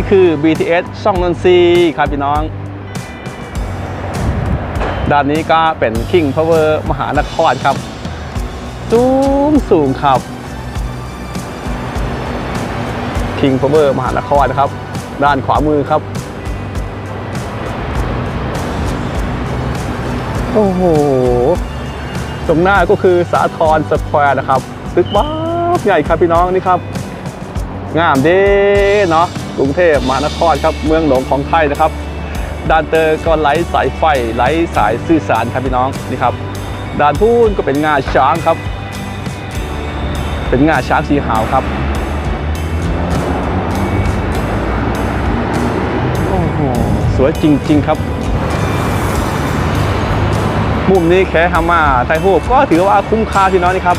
นี่คือ BTS ช่องนนทรีครับพี่น้อง ด้านนี้ก็เป็น King Power มหานครครับ สูงสูงครับ King Power มหานครนะครับ ด้านขวามือครับ โอ้โห ตรงหน้าก็คือสาทรสแควร์นะครับตึกบ้าใหญ่ครับพี่น้องนี่ครับ งามเด้เนาะ กรุงเทพมหานครครับเมืองหลวงของไทยนะครับด่านเตอร์ก็ไร้สายไฟไร้สายสื่อสารครับพี่น้องนี่ครับด่านพูนก็เป็นงาช้างครับ เป็นงาช้างสีขาวครับโอ้โหสวยจริง ๆ ครับ มุมนี้แค่ฮามาไทยฮูบก็ถือว่าคุ้มค่าพี่น้องนี่ครับ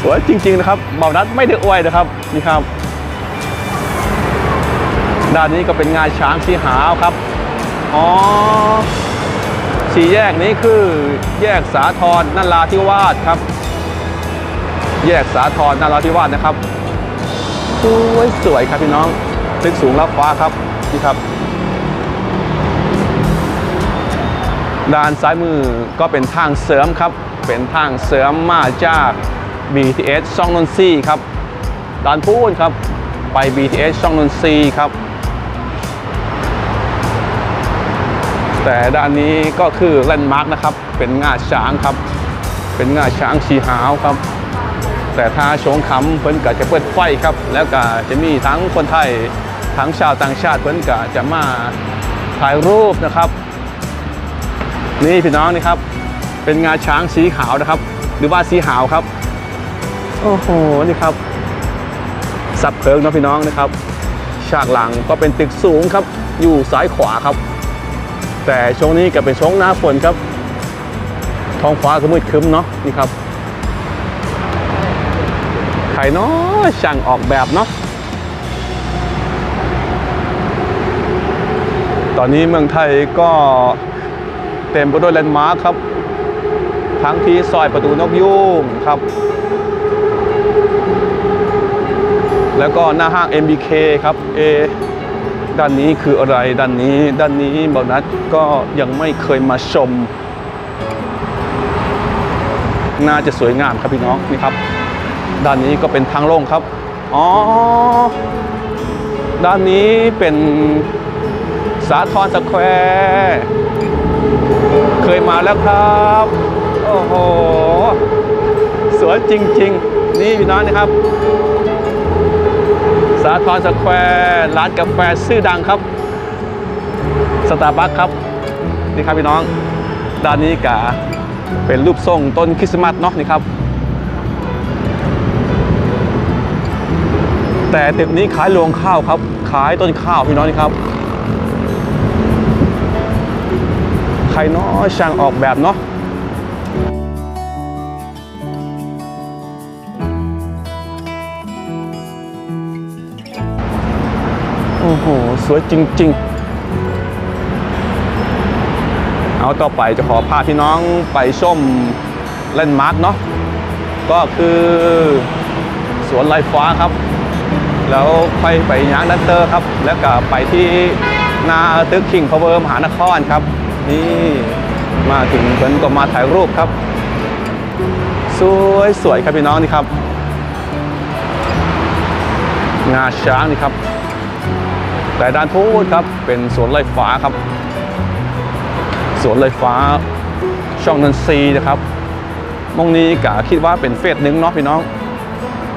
สวยจริง ๆ นะครับเบานัดไม่ได้อวยนะครับนี่ครับ ด้านนี้ก็เป็นงาช้างสีหาวครับ อ๋อสี่แยกนี้คือแยกสาทรนาราธิวาสครับ แยกสาทรนาราธิวาสนะครับสวยสวยครับพี่น้องตึกสูงรับฟ้าครับนี่ครับ ด้านซ้ายมือก็เป็นทางเสริมครับ เป็นทางเสริมมาจาก BTS ช่องนนทรีครับด้านพูนครับไป BTS ช่องนนทรีครับ แต่ด้านนี้ก็คือแลนด์มาร์กนะครับ เป็นงาช้างครับ เป็นงาช้างชีหาวครับ แต่ถ้าชงคำเพิ่นก็จะเปิดไฟครับ แล้วก็จะมีทั้งคนไทยทั้งชาวต่างชาติเพิ่นก็จะมาถ่ายรูปนะครับ นี่พี่น้องนี่ครับ เป็นงาช้างสีขาวนะครับ หรือว่าสีขาวครับ โอ้โหนี่ครับ สับเพลิงนะพี่น้องนะครับ ฉากหลังก็เป็นตึกสูงครับ อยู่ซ้ายขวาครับ แต่ช่วงนี้ก็เป็นช่วงหน้าฝนครับ ท้องฟ้าก็มืดครึ้มเนาะนี่ครับใครเนาะช่างออกแบบเนาะตอนนี้เมืองไทยก็เต็มไปด้วยแลนด์มาร์คครับ ทั้งที่ซอยประตูนกยูงครับ แล้วก็หน้าห้าง MBK ครับเอ ด้านนี้คืออะไรด้านนี้ ด้านนี้บอนัทก็ยังไม่เคยมาชม น่าจะสวยงามครับพี่น้องนี่ครับ ด้านนี้ก็เป็นทางโล่งครับอ๋อด้านนี้เป็นสาทรสแควร์เคยมาแล้วครับโอ้โหสวยจริง ๆ นี่พี่น้องนะครับาทรสแควร์ร้านกาแฟชื่อดังครับสตาร์บัคครับนี่ครับพี่น้องด้านนี้กะเป็นรูปทรงต้นคริสต์มาสเนาะนี่ครับ แต่ตึกนี้ขายรวงข้าวครับ ขายต้นข้าวพี่น้องนี่ครับ ใครเนาะช่างออกแบบเนาะ สวยจริง ๆ เอาต่อไปจะขอพาพี่น้องไปชมเล่นด์มาร์กเนาะก็คือสวนลายฟ้าครับ แล้วไปไปยางดันเตอร์ครับ แล้วก็ไปที่นาตึกคิงพาวเวอร์มหานครครับ นี่มาถึงเพิ่นก็มาถ่ายรูปครับ สวยสวยครับพี่น้องนี่ครับ งาช้างนี่ครับ แต่ด้านพูดครับเป็นสวนลอยฟ้าครับ สวนลอยฟ้าช่องนันซีนะครับมองนี้กะคิดว่าเป็นเฟสหนึ่งเนาะพี่น้อง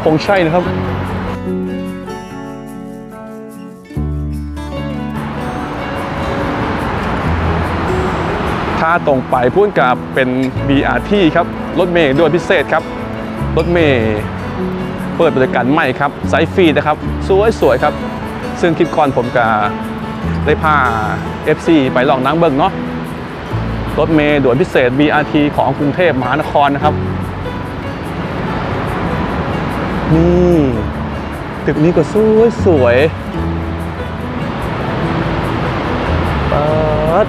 คงใช่นะครับ ถ้าตรงไปพูดกับเป็น BRT ครับ รถเมล์ด้วยพิเศษครับ รถเมล์เปิดบริการใหม่ครับไซฟรีนะครับ สวยๆครับ ซึ่งคลิปก่อนผมกับได้พา FC ไปลองนั่งเบิ่งเนาะรถเมล์ด่วนพิเศษ BRT ของกรุงเทพมหานครนะครับ นี่ตึกนี้ก็สวยสวยปิด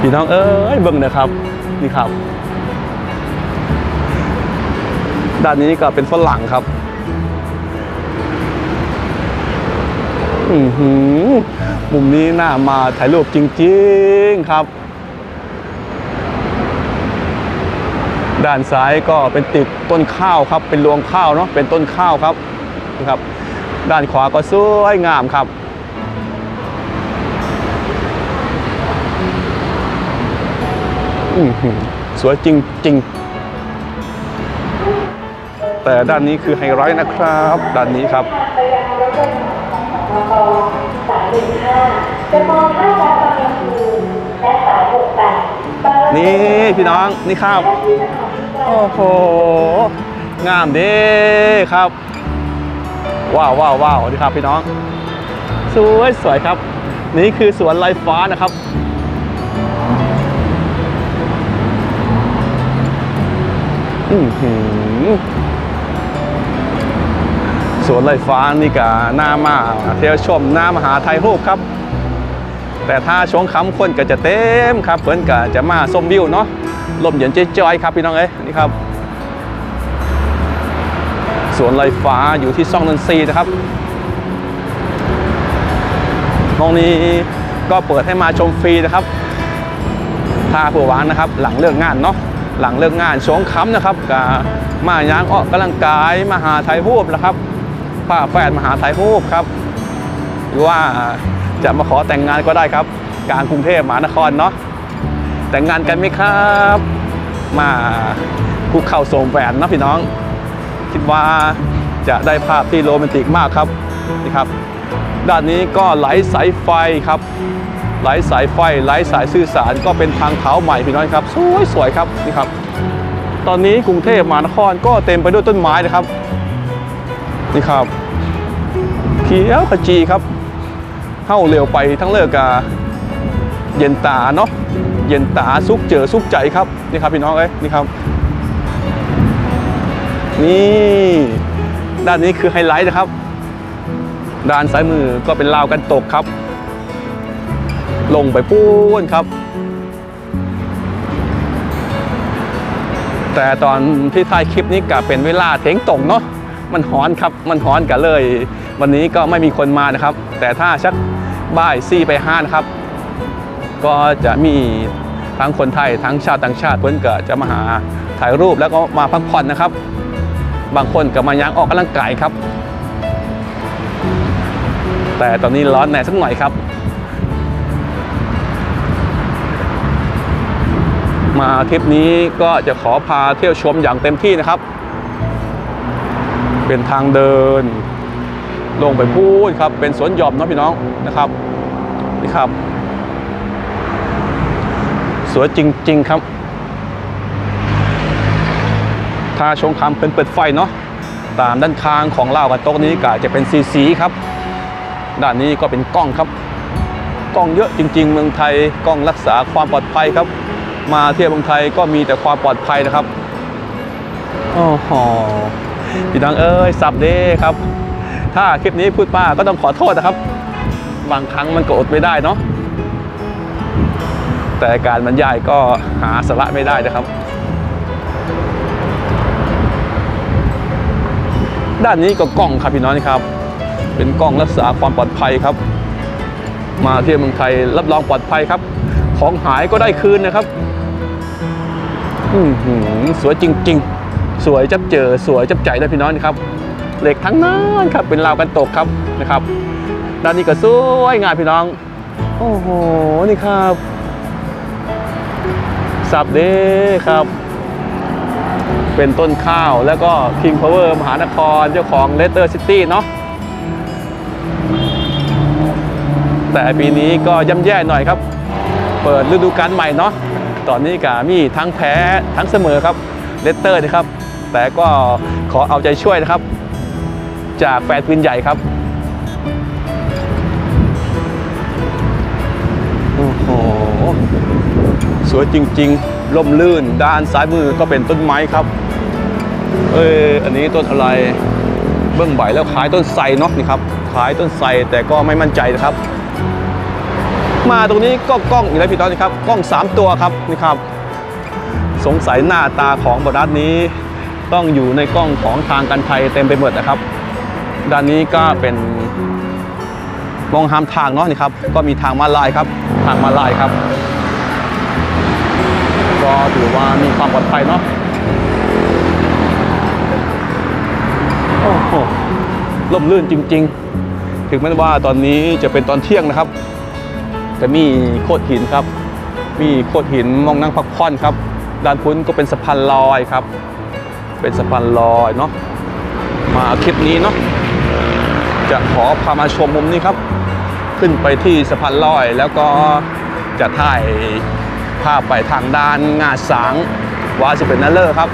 พี่น้องเอ้ยเบิ่งนะครับนี่ครับ ด้านนี้ก็เป็นฝรั่งครับ มุมนี้น่ามาถ่ายรูปจริง ๆครับ ด้านซ้ายก็เป็นติดต้นข้าวครับ เป็นรวงข้าวเนาะเป็นต้นข้าวครับนะครับ ด้านขวาก็สวยงามครับสวยจริงๆแต่ด้านนี้คือไฮไลท์นะครับ ด้านนี้ครับ มกสายหนึ่งห้าจะมองท่าการตอนกลางคืนและสายหกแปดนี่พี่น้องนี่ครับโอ้โห งามเด้ครับ ว้าวว้าวว้าวนี่ครับพี่น้อง สวยสวยครับ นี่คือสวนลอยฟ้านะครับอือ สวนลอยฟ้านี่กะหน้ามาเที่ยวชมหน้ามหาไทยรูปครับ แต่ถ้าช่วงค่ำคนก็จะเต็มครับเพื่อนก็จะมาส้มวิวเนาะลมเย็นจอยๆครับพี่น้องเอ้ยนี่ครับสวนลอยฟ้าอยู่ที่ซ่องนนทรีนะครับห้องนี้ก็เปิดให้มาชมฟรีนะครับถ้าผู้วางนะครับ หลังเลิกงานเนาะหลังเลิกงานช่วงค่ำนะครับก็มาย่างออกกำลังกายมาหาถ่ายรูปนะครับ ผ้าแฟนมหาถ่ายรูปครับ หรือว่าจะมาขอแต่งงานก็ได้ครับ กลางกรุงเทพมหานครเนาะแต่งงานกันไหมครับ มาคุกเข่าส่งแหวนนะพี่น้อง คิดว่าจะได้ภาพที่โรแมนติกมากครับนี่ครับ ด้านนี้ก็ไหลสายไฟครับไหลสายไฟไหลสายสื่อสารก็เป็นทางเท้าใหม่พี่น้องครับ สวยสวยครับนี่ครับ ตอนนี้กรุงเทพมหานครก็เต็มไปด้วยต้นไม้นะครับ นี่ครับเขียวขจีครับเข้าเร็วไปทั้งเลิกกาเย็นตาเนาะเย็นตาสุกเจอสุกใจครับนี่ครับพี่น้องเอ้ยนี่ครับ นี่ด้านนี้คือไฮไลท์นะครับ ด้านซ้ายมือก็เป็นลาวกันตกครับ ลงไปปูนครับ แต่ตอนที่ถ่ายคลิปนี้ก็เป็นเวลาเทงตกเนาะ มันฮ้อนครับมันฮ้อนกันเลย วันนี้ก็ไม่มีคนมานะครับ แต่ถ้าชักบ่ายซี่ไปห้านะครับ ก็จะมีทั้งคนไทยทั้งชาวต่างชาติเพื่อนก็จะมาหาถ่ายรูปแล้วก็มาพักผ่อนนะครับ บางคนก็มายังออกกำลังกายครับ แต่ตอนนี้ร้อนแน่สักหน่อยครับ มาทริปนี้ก็จะขอพาเที่ยวชมอย่างเต็มที่นะครับ เป็นทางเดิน ลงไปพูดครับเป็นสวนหย่อมนะพี่น้องนะครับนี่ครับ สวยจริง ๆครับถ้าชงคำเป็นเปิดไฟเนาะตามด้านข้างของเล่ากับโต๊ะนี้ก็จะเป็นสีสีครับ ด้านนี้ก็เป็นกล้องครับ กล้องเยอะจริง ๆ เมืองไทยกล้องรักษาความปลอดภัยครับ มาเที่ยวเมืองไทยก็มีแต่ความปลอดภัยนะครับโอ้โห พี่น้องเอ้ยสับเด้ครับ ถ้าคลิปนี้พูดป้าก็ต้องขอโทษนะครับ บางครั้งมันก็อดไม่ได้เนาะแต่การบรรยายก็หาสาระไม่ได้นะครับ ด้านนี้ก็กล้องครับพี่น้องครับ เป็นกล้องรักษาความปลอดภัยครับ มาเที่ยวเมืองไทยรับรองปลอดภัยครับ ของหายก็ได้คืนนะครับ อือหือสวยจริง ๆ สวยจับเจอสวยจับใจเลยพี่น้องครับเหล็กทั้งนั้นครับเป็นราวกันตกครับนะครับด้านนี้ก็สวยงามพี่น้อง โอ้โหนี่ครับสับเด้ครับ เป็นต้นข้าวแล้วก็ King Power มหานครเจ้าของ Letter City เนาะแต่ปีนี้ก็ย่ำแย่หน่อยครับ เปิดฤดูกาลใหม่เนาะตอนนี้ก็มีทั้งแพ้ทั้งเสมอครับเลตเตอร์นะครับ แต่ก็ขอเอาใจช่วยนะครับ จากแฟนปืนใหญ่ครับโอ้โหสวยจริงๆล่มลื่น ด้านซ้ายมือก็เป็นต้นไม้ครับ เอออันนี้ต้นอะไรเบื้องใบแล้วคล้ายต้นไทรเนาะนี่ครับคล้ายต้นไทรแต่ก็ไม่มั่นใจนะครับ มาตรงนี้ก็กล้องอีกแล้วพี่ต้อนครับกล้อง 3 ตัวครับนี่ครับ สงสัยหน้าตาของบรัฐนี้ ต้องอยู่ในกล้องของทางการไทยเต็มไปหมดนะครับ ด้านนี้ก็เป็นมองหามทางเนาะนี่ครับ ก็มีทางมาลายครับ ทางมาลายครับก็ถือว่ามีความปลอดภัยเนาะโอ้โหล่มลื่นจริง ๆ ถึงแม้ว่าตอนนี้จะเป็นตอนเที่ยงนะครับ แต่มีโขดหินครับ มีโขดหินมองนั่งพักผ่อนครับ ด้านพุ้นก็เป็นสะพานลอยครับ เป็นสะพานลอยเนาะมาคลิปนี้เนาะจะขอพามาชมมุมนี้ครับ ขึ้นไปที่สะพานลอยแล้วก็จะถ่ายภาพไปทางด้านงาสางวาสิเป็นนั่นเลอร์ครับ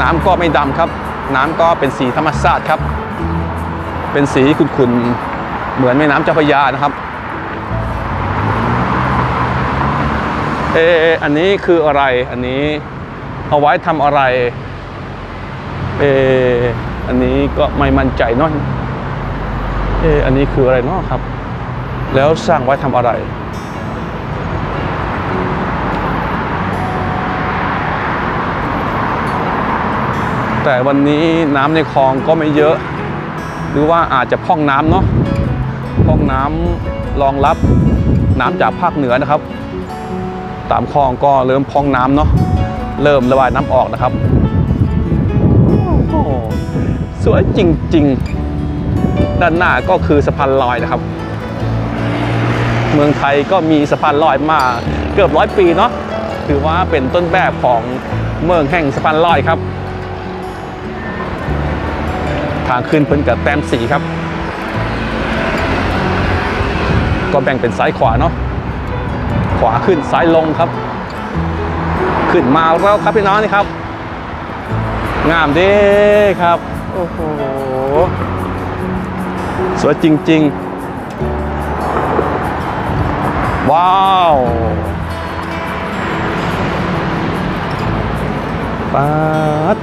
น้ำก็ไม่ดำครับ น้ำก็เป็นสีธรรมชาติครับ เป็นสีขุ่นๆ เหมือนแม่น้ำเจ้าพระยานะครับเอออันนี้คืออะไรอันนี้ เอาไว้ทำอะไรเอออันนี้ก็ไม่มั่นใจเนาะเอออันนี้คืออะไรเนาะครับ แล้วสร้างไว้ทำอะไรแต่วันนี้น้ำในคลองก็ไม่เยอะ หรือว่าอาจจะพ่องน้ำเนาะพ่องน้ำรองรับน้ำจากภาคเหนือนะครับ ตามคลองก็เริ่มพ่องน้ำเนาะ เริ่มระบายน้ำออกนะครับสวยจริง ๆ ด้านหน้าก็คือสะพานลอยนะครับ เมืองไทยก็มีสะพานลอยมาเกือบร้อยปีเนาะถือว่าเป็นต้นแบบของเมืองแห่งสะพานลอยครับ ทางขึ้นเพิ่นกับแต้มสีครับ ก็แบ่งเป็นซ้ายขวาเนาะขวาขึ้นซ้ายลงครับ ขึ้นมาแล้วครับพี่น้องนี่ครับ งามเด้ครับ โอ้โห สวยจริง ๆ ว้าวป๊าด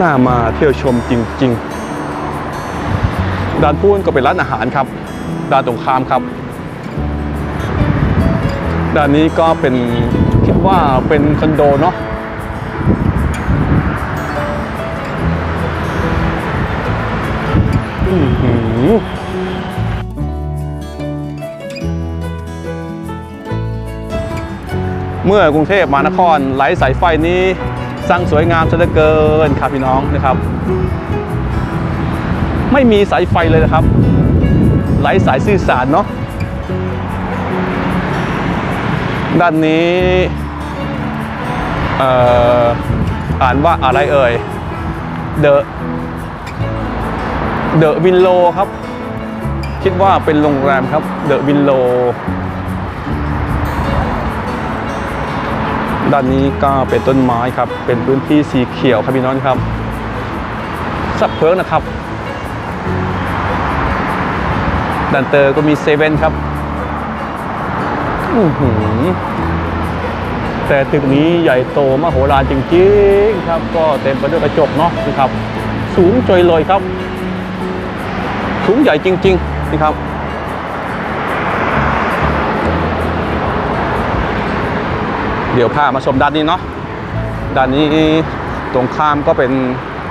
น่ามาเที่ยวชมจริง ๆ ด้านพูนก็เป็นร้านอาหารครับ ด้านตรงข้ามครับ ด้านนี้ก็เป็นคิดว่าเป็นคอนโดเนาะอือเมื่อกรุงเทพมหานครไหลสายไฟนี้ สร้างสวยงามซะเหลือเกินครับพี่น้องนะครับ ไม่มีสายไฟเลยนะครับ ไหลสายสื่อสารเนาะ ด้านนี้เอ่ออ่านว่าอะไรเอ่ยเดอะเดอะวินโลครับ คิดว่าเป็นโรงแรมครับเดอะวินโลด้านนี้ก็เป็นต้นไม้ครับ เป็นพื้นที่สีเขียวครับพี่น้องครับ สับเพิงนะครับดันเตอร์ก็มีเซเว่นครับ อื้อหือแต่ตึกนี้ใหญ่โตมโหฬารจริงๆครับ ก็เต็มไปด้วยกระจกเนาะนะครับ สูงจอยลอยครับ สูงใหญ่จริง ๆนี่ครับเดี๋ยวพามาชมด้านนี้เนาะ ด้านนี้ตรงข้ามก็เป็น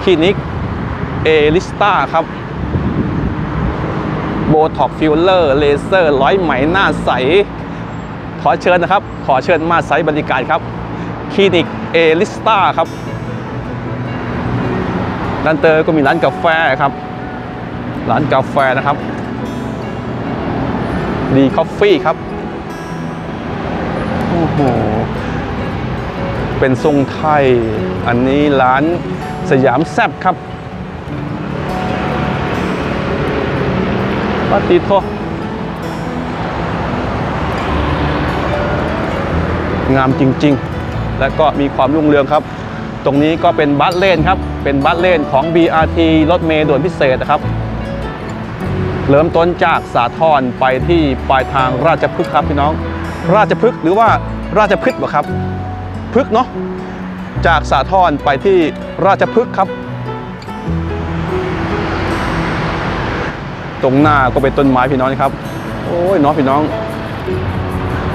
คลินิกเอลิสตาครับ โบท็อกฟิลเลอร์ เลเซอร์ ร้อยไหมหน้าใส ขอเชิญนะครับ ขอเชิญมาใช้บริการครับ คลินิกเอลิสตาครับด้านเตอร์ก็มีร้านกาแฟครับ ร้านกาแฟนะครับ ดีคอฟฟี่ครับ โอ้โห เป็นทรงไทย อันนี้ร้านสยามแซบครับปาติโท งามจริง ๆ และก็มีความรุ่งเรืองครับ ตรงนี้ก็เป็นบัสเลนครับ เป็นบัสเลนของ BRT รถเมล์ด่วนพิเศษนะครับเริ่มต้นจากสาทรไปที่ปลายทางราชพฤกษ์ครับพี่น้อง ราชพฤกษ์หรือว่าราชพฤกษ์เหรอครับพฤกษ์เนาะจากสาทรไปที่ราชพฤกษ์ครับ ตรงหน้าก็เป็นต้นไม้พี่น้องครับ โอ้ยเน้อพี่น้อง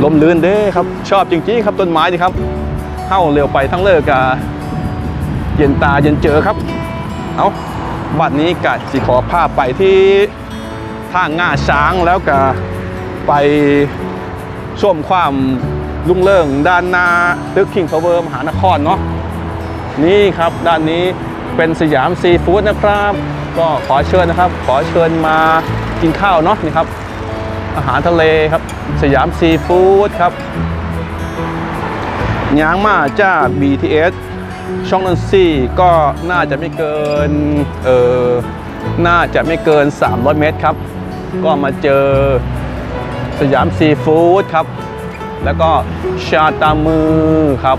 ลมลื่นเด้ครับ ชอบจริงๆครับต้นไม้ดีครับเข้าเร็วไปทั้งเลิกกะเย็นตาเย็นเจอครับ เอาบัดนี้กะสิขอพาไปที่ท่าง่าช้างแล้วก็ไปชมความรุ่งเรืองด้านหน้าตึกคิงพาวเวอร์มหานครเนาะนี่ครับด้านนี้เป็นสยามซีฟู้ดนะครับ ก็ขอเชิญนะครับ ขอเชิญมากินข้าวเนาะนี่ครับ อาหารทะเลครับ สยามซีฟู้ดครับย้างมาจาก BTS ช่องนันซี่ก็น่าจะไม่เกินเออน่าจะไม่เกิน 300 เมตรครับ ก็มาเจอสยามซีฟู้ดครับ แล้วก็ชาตามือครับ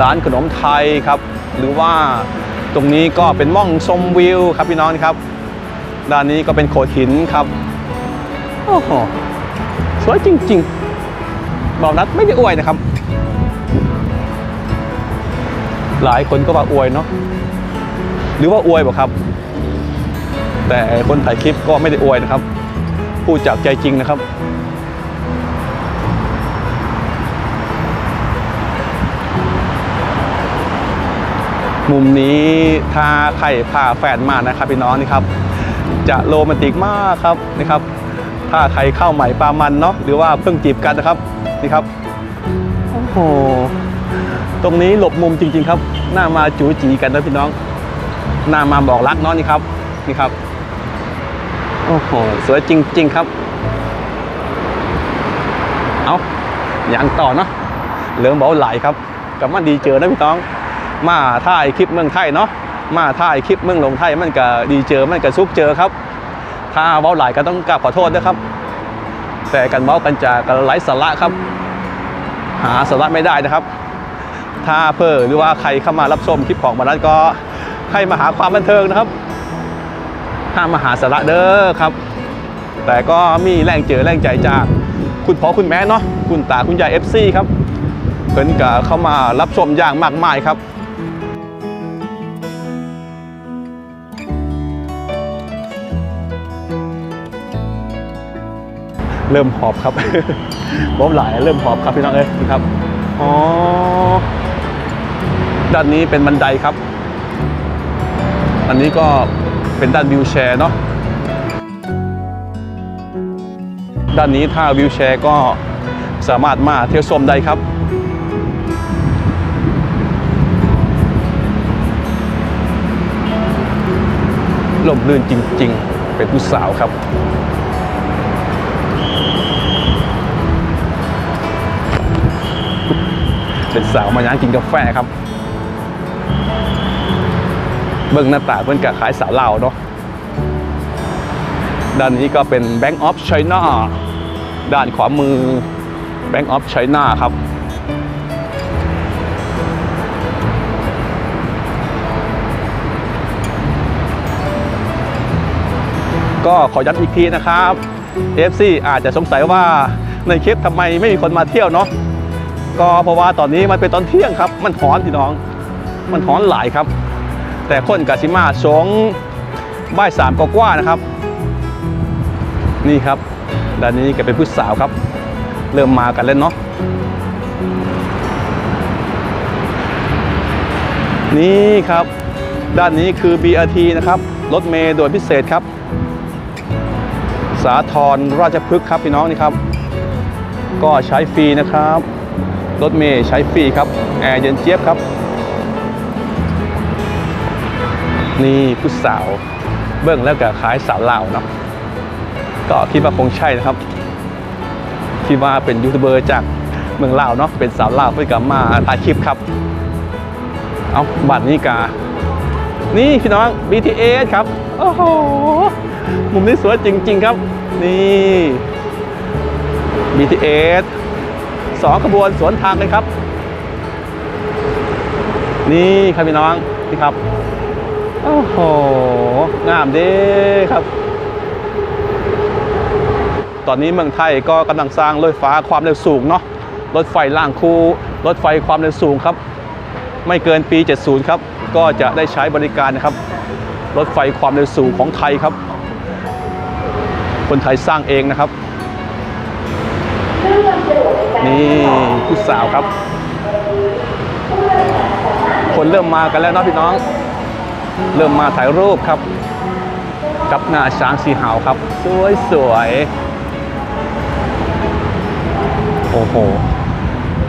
ร้านขนมไทยครับ หรือว่าตรงนี้ก็เป็นม่องชมวิวครับพี่น้องครับ ด้านนี้ก็เป็นโขดหินครับ โอ้โหสวยจริงๆบอกนัดไม่ได้อวยนะครับ หลายคนก็ว่าอวยเนาะหรือว่าอวยบอกครับ แต่คนถ่ายคลิปก็ไม่ได้อวยนะครับพูดจากใจจริงนะครับมุมนี้ถ้าใครพาแฟนมานะครับพี่น้องนี่ครับ จะโรแมนติกมากครับนี่ครับ ถ้าใครเข้าใหม่ปลามันเนาะหรือว่าเพิ่งจีบกันนะครับนี่ครับโอ้โหตรงนี้หลบมุมจริง ๆ ครับ หน้ามาจูจีกันนะพี่น้อง หน้ามาบอกรักเนาะนี่ครับนี่ครับโอ้โหสวยจริง ๆ ครับ เอาอย่างต่อเนาะเหลืองเบาไหลครับกับมาดีเจอนะพี่น้อง มาถ่ายคลิปเมืองไทยเนาะมาถ่ายคลิปเมืองลงไทยมันก็ดีเจอมันก็ซุกเจอครับ ถ้าเว้าหลายก็ต้องกราบขอโทษด้วยครับ แต่กันเว้ากันจากกันไร้สาระครับ หาสาระไม่ได้นะครับ ถ้าเพื่อหรือว่าใครเข้ามารับชมคลิปของมานั้นก็ให้มาหาความบันเทิงนะครับห้ามมาหาสาระเด้อครับ แต่ก็มีแรงเจอแรงใจจากคุณพ่อคุณแม่เนาะคุณตาคุณยาย FC ครับเพิ่นก็เข้ามารับชมอย่างมากมายครับ เริ่มหอบครับบ๊อบหลายเริ่มหอบครับพี่น้องเอ้ยนี่ครับอ๋อด้านนี้เป็นบันไดครับ อันนี้ก็เป็นด้านวิวแชร์เนาะด้านนี้ถ้าวิวแชร์ก็สามารถมาเที่ยวชมได้ครับลมลื่นจริงๆ เป็นผู้สาวครับ เป็นสาวมาย่างกินกาแฟครับ เบิ่งหน้าตาเพื่อนกับขายสาวลาเนาะด้านนี้ก็เป็น Bank of China ด้านขวามือ Bank of China ครับก็ขอย้ำอีกทีนะครับ FC อาจจะสงสัยว่าในคลิปทำไมไม่มีคนมาเที่ยวเนาะ ก็เพราะว่าตอนนี้มันเป็นตอนเที่ยงครับ มันถอนพี่น้อง มันถอนหลายครับ แต่คนกาซิมาสองบ่ายสามกว่านะครับ นี่ครับด้านนี้ก็เป็นผู้สาวครับ เริ่มมากันแล้วเนาะนี่ครับ ด้านนี้คือ BRT นะครับ รถเมล์โดยพิเศษครับ สาทรราชพฤกษ์ครับพี่น้องนี่ครับ ก็ใช้ฟรีนะครับ รถเมย์ใช้ฟรีครับ แอร์เย็นเจี๊ยบครับ นี่ผู้สาว เบิ้องแล้วก็ขายสาวลาวเนาะก็คิดว่าคงใช่นะครับคิดว่าเป็นยูทูบเบอร์จากเมืองลาวเนาะเป็นสาวลาวเพื่อกับมาถ่ายคลิปครับ เอาบัตรนี้กานี่พี่น้อง BTS ครับ โอ้โห มุมนี้สวยจริง ๆ ครับ นี่ BTS สองขบวนสวนทางเลยครับ นี่ครับพี่น้องนี่ครับโอ้โหงามด้ครับ ตอนนี้เมืองไทยก็กำลังสร้างรถไฟฟ้าความเร็วสูงเนาะรถไฟล่างคูรถไฟความเร็วสูงครับ ไม่เกินปี 70 ครับ ก็จะได้ใช้บริการนะครับ รถไฟความเร็วสูงของไทยครับ คนไทยสร้างเองนะครับ นี่ผู้สาวครับ คนเริ่มมากันแล้วเนาะพี่น้อง เริ่มมาถ่ายรูปครับ กับงาช้างสีหาวครับ สวยสวยโอ้โห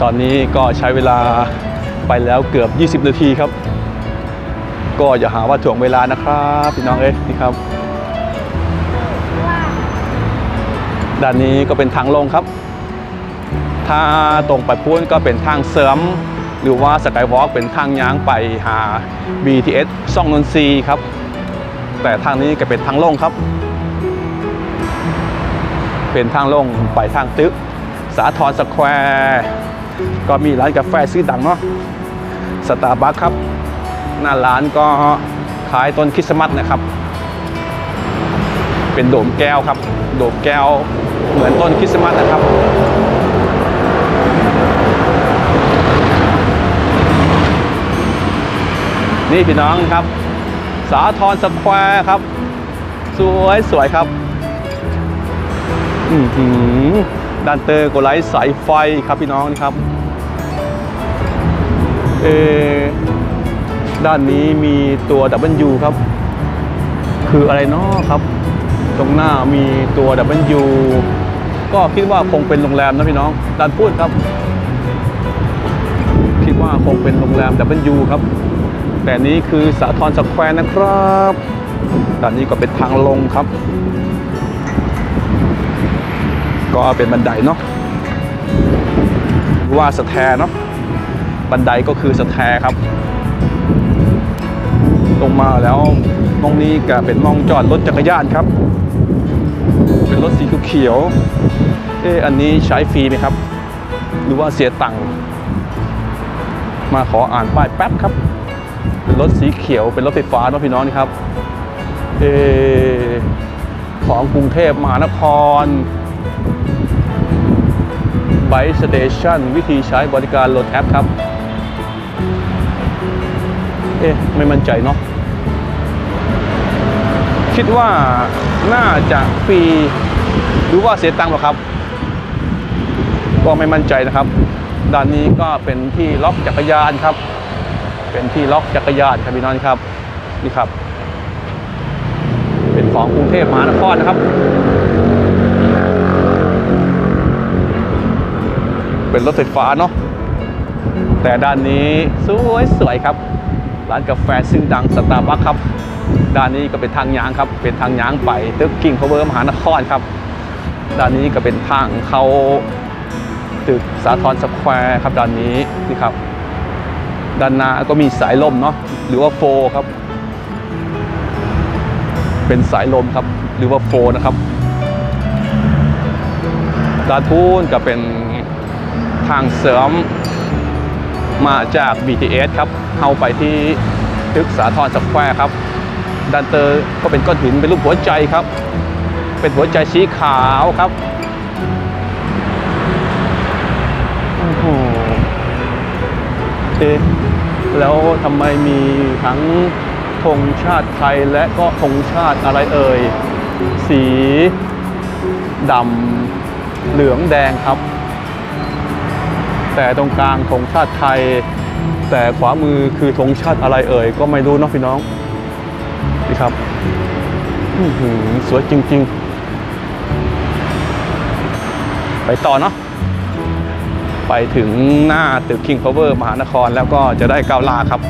ตอนนี้ก็ใช้เวลาไปแล้วเกือบ 20 นาทีครับ ก็อย่าหาว่าถ่วงเวลานะครับพี่น้องเอ้ยนี่ครับด้านนี้ก็เป็นทางลงครับ ถ้าตรงไปพุ้นก็เป็นทางเสริม หรือว่าสกายวอล์กเป็นทางย้างไปหา BTS ซ่องนนทรีครับ แต่ทางนี้ก็เป็นทางลงครับ เป็นทางลงไปทางตึก สาทรสแควร์ก็มีร้านกาแฟซื้อดังเนาะสตาร์บัคครับ หน้าร้านก็ขายต้นคริสต์มาสนะครับ เป็นโดมแก้วครับ โดมแก้วเหมือนต้นคริสต์มาสนะครับ นี่พี่น้องครับ สาทรสแควร์ครับ สวยสวยครับอือหือดันเตอร์กไลท์สายไฟครับพี่น้องนี่ครับเออด้านนี้มีตัว W ครับ คืออะไรเนาะครับ ตรงหน้ามีตัว W ก็คิดว่าคงเป็นโรงแรมนะพี่น้องด้านพูดครับ คิดว่าคงเป็นโรงแรม W ครับ แต่นี้คือสาทรสแควร์นะครับด้านนี้ก็เป็นทางลงครับ ก็เป็นบันไดเนาะว่าสแตร์เนาะบันไดก็คือสแตร์ครับ ลงมาแล้วมองนี้ก็เป็นมองจอดรถจักรยานครับ เป็นรถสีเขียวเอ๊ะอันนี้ใช้ฟรีไหมครับ หรือว่าเสียตังค์มาขออ่านป้ายแป๊บครับ เป็นรถสีเขียวเป็นรถไฟฟ้านะพี่น้องนี่ครับเออของกรุงเทพมหานครไบสเตชันวิธีใช้บริการโหลดแอปครับ เอ๊ะ ไม่มั่นใจเนาะคิดว่าน่าจะฟรีหรือว่าเสียตังค์หรอครับ ก็ไม่มั่นใจนะครับ ด้านนี้ก็เป็นที่ล็อกจักรยานครับ เป็นที่ล็อกจักรยานครับพี่น้องครับนี่ครับ เป็นของกรุงเทพมหานครนะครับ เป็นรถไฟฟ้าเนาะแต่ด้านนี้สวยสวยครับ ร้านกาแฟซึ่งดังสตาร์บัคครับ ด้านนี้ก็เป็นทางยางครับ เป็นทางยางไปตึกกิ่งพาวเวอร์มหานครครับ ด้านนี้ก็เป็นทางเขาตึกสาทรสแควร์ครับด้านนี้นี่ครับ ด้านหน้าก็มีสายลมเนาะหรือว่าโฟครับ เป็นสายลมครับ หรือว่าโฟนะครับดาทูนก็เป็นทางเสริมมาจาก BTS ครับเข้าไปที่ตึกสาทรสแควร์ครับด้านเตอร์ก็เป็นก้อนหินเป็นรูปหัวใจครับ เป็นหัวใจสีขาวครับโอ้โหเอ๊ แล้วทำไมมีทั้งธงชาติไทยและก็ธงชาติอะไรเอ่ย สีดำเหลืองแดงครับ แต่ตรงกลางธงชาติไทย แต่ขวามือคือธงชาติอะไรเอ่ย ก็ไม่รู้เนาะพี่น้องนี่ครับสวยจริง ๆ ไปต่อเนาะ ไปถึงหน้าตึก King Power มหานครแล้วก็จะได้ก้าวลาครับ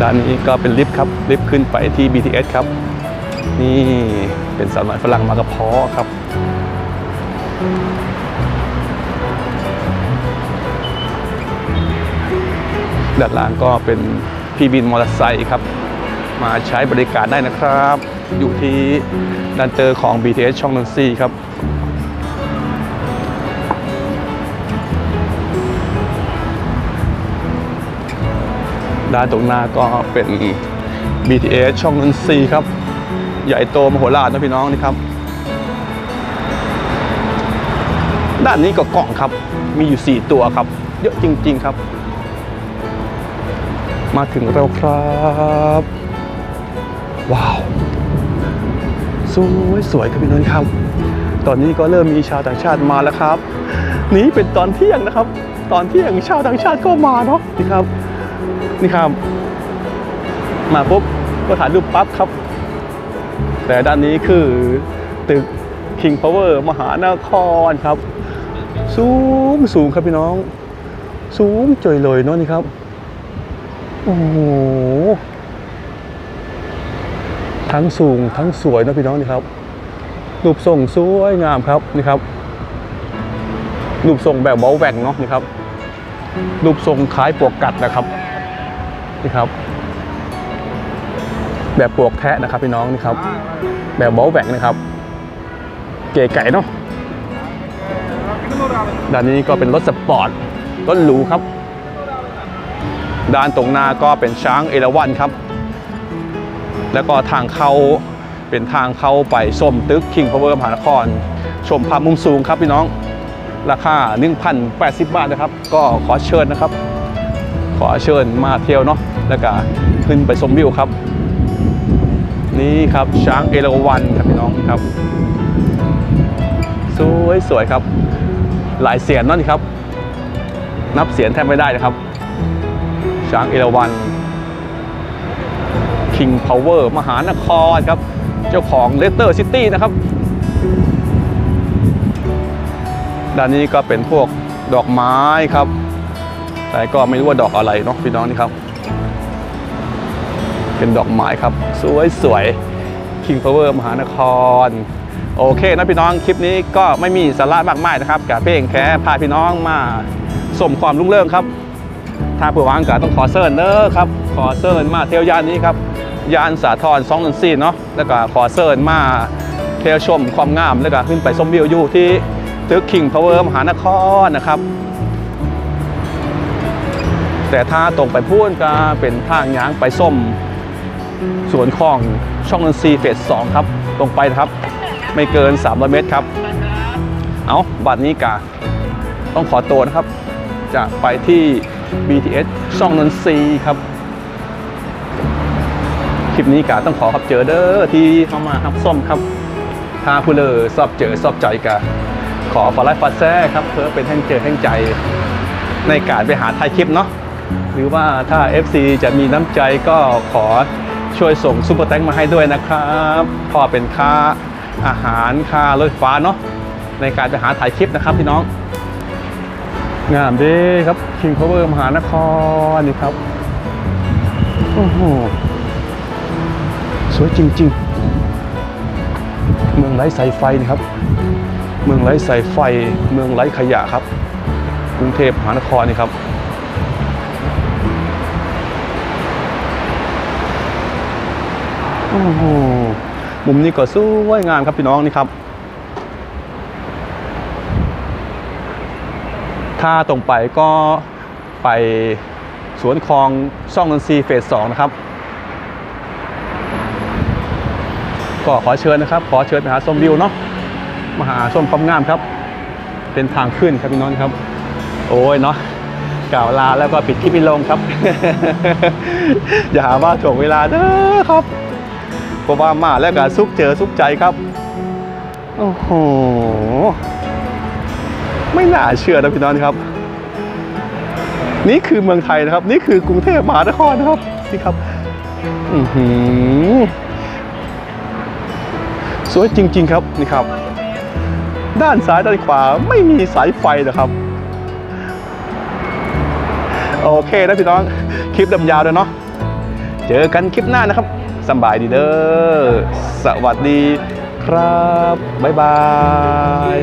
ด้านนี้ก็เป็นลิฟต์ครับ ลิฟต์ขึ้นไปที่ BTS ครับ นี่เป็นสาวน้อยฝรั่งมากระเพาะครับ ด้านล่างก็เป็นพี่บินมอเตอร์ไซค์ครับ มาใช้บริการได้นะครับ อยู่ที่ดันเตอร์ของ BTS ช่องนนทรีครับด้านตรงหน้าก็เป็น BTS ช่องนนทรีครับ ใหญ่โตมโหฬารนะพี่น้องนี่ครับ ด้านนี้ก็กล่องครับ มีอยู่ 4 ตัวครับ เยอะจริง ๆ ครับ มาถึงแล้วครับ ว้าวสวยสวยครับพี่น้องครับ ตอนนี้ก็เริ่มมีชาวต่างชาติมาแล้วครับ นี่เป็นตอนเที่ยงนะครับ ตอนเที่ยงชาวต่างชาติก็มาเนาะนี่ครับ นี่ครับ มาปุ๊บก็ถ่ายรูปปั๊บครับ แต่ด้านนี้คือตึก King Power มหานครครับ สูงสูงครับพี่น้อง สูงจอยเลยเนาะนี่ครับ โอ้โห ทั้งสูงทั้งสวยนะพี่น้องนี่ครับรูปทรงสวยงามครับนี่ครับรูปทรงแบบเบาแหว่งเนาะนี่ครับรูปทรงคล้ายปลวกกัดนะครับนี่ครับ แบบปลวกแทะนะครับพี่น้องนี่ครับ แบบเบาแหว่งนะครับ เก๋ไก่เนาะด้านนี้ก็เป็นรถสปอร์ตรถหรูครับ ด้านตรงหน้าก็เป็นช้างเอราวัณครับ แล้วก็ทางเข้าเป็นทางเข้าไปชมตึก King Power มหานคร ชมภาพมุมสูงครับพี่น้องราคา 1,080 บาทนะครับ ก็ขอเชิญนะครับ ขอเชิญมาเที่ยวเนาะแล้วก็ขึ้นไปชมวิวครับ นี่ครับช้างเอราวัณครับพี่น้องครับ สวยสวยครับ หลายเสียงนั่นครับ นับเสียงแทบไม่ได้นะครับ ช้างเอราวัณ King Power มหานครครับ เจ้าของเลสเตอร์ซิตี้นะครับ ด้านนี้ก็เป็นพวกดอกไม้ครับ แต่ก็ไม่รู้ว่าดอกอะไรเนาะพี่น้องนี่ครับ เป็นดอกไม้ครับ สวยสวย King Power มหานคร โอเคนะพี่น้องคลิปนี้ก็ไม่มีสาระมากมายนะครับกับเพียงแค่พาพี่น้องมาสมความรุ่งเรืองครับถ้าผื่อวางก็ต้องขอเซิร์นเนอครับ ขอเซิร์นมาเที่ยวย่านนี้ครับ ยานสาทร2 1 4เนาะแล้วก็ขอเซิร์นมาเที่ยวชมความงามแล้วก็ขึ้นไปชมวิวอยู่ที่ตึก King Power มหานครนะครับ แต่ถ้าตรงไปพูดก็เป็นทางย้างไปส้มสวนของช่องนนทรีเฟส2ครับ ตรงไปครับ ไม่เกิน 300 เมตรครับ เอาบัตรนี้กาต้องขอตัวนะครับ จะไปที่ BTS ช่องนนทรีครับ คลิปนี้กาต้องขอครับเจอเด้อที่เข้ามาครับส้มครับถ้าผู้เลอสอบเจอสอบใจกาขอฝาไลฟ์ฟาแซ่ครับเพื่อเป็นแห่งเจอแห่งใจในการไปหาถ่ายคลิปเนาะหรือว่าถ้า FC จะมีน้ำใจก็ขอช่วยส่งซุปเปอร์แตงมาให้ด้วยนะครับพอเป็นค่าอาหารค่ารถไฟฟ้าเนาะในการไปหาถ่ายคลิปนะครับพี่น้อง งามด้ครับ King Power มหานครนี่ครับ โอ้โห วยจริง ๆ เมืองไร้สายไฟนี่ครับ เมืองไร้สายไฟ เมืองไร้ขยะครับ กรุงเทพมหานครนี่ครับโอ้โหมุมนี้ก็สวยงามครับพี่น้องนี่ครับ ถ้าตรงไปก็ไปสวนคลองช่องนนทรีเฟสสองนะครับ ก็ขอเชิญนะครับ ขอเชิญไปหาชมวิวเนาะมาหาชมความงามครับ เป็นทางขึ้นครับพี่น้องครับ โอ้ยเนาะกล่าวลาแล้วก็ปิดคลิปวิลงครับ อย่าหาว่าถ่วงเวลาเด้อครับเพราะว่ามาแล้วก็ซุกเจอซุกใจครับ โอ้โห ไม่น่าเชื่อนะพี่น้องครับ นี่คือเมืองไทยนะครับ นี่คือกรุงเทพมหานครนะครับนี่ครับ อือหือ สวยจริง ๆ ครับนี่ครับ ด้านซ้ายด้านขวาไม่มีสายไฟนะครับ โอเคนะพี่น้องคลิปดำยาวเลยเนาะเจอกันคลิปหน้านะครับสบายดีเด้อสวัสดีครับ บ๊ายบาย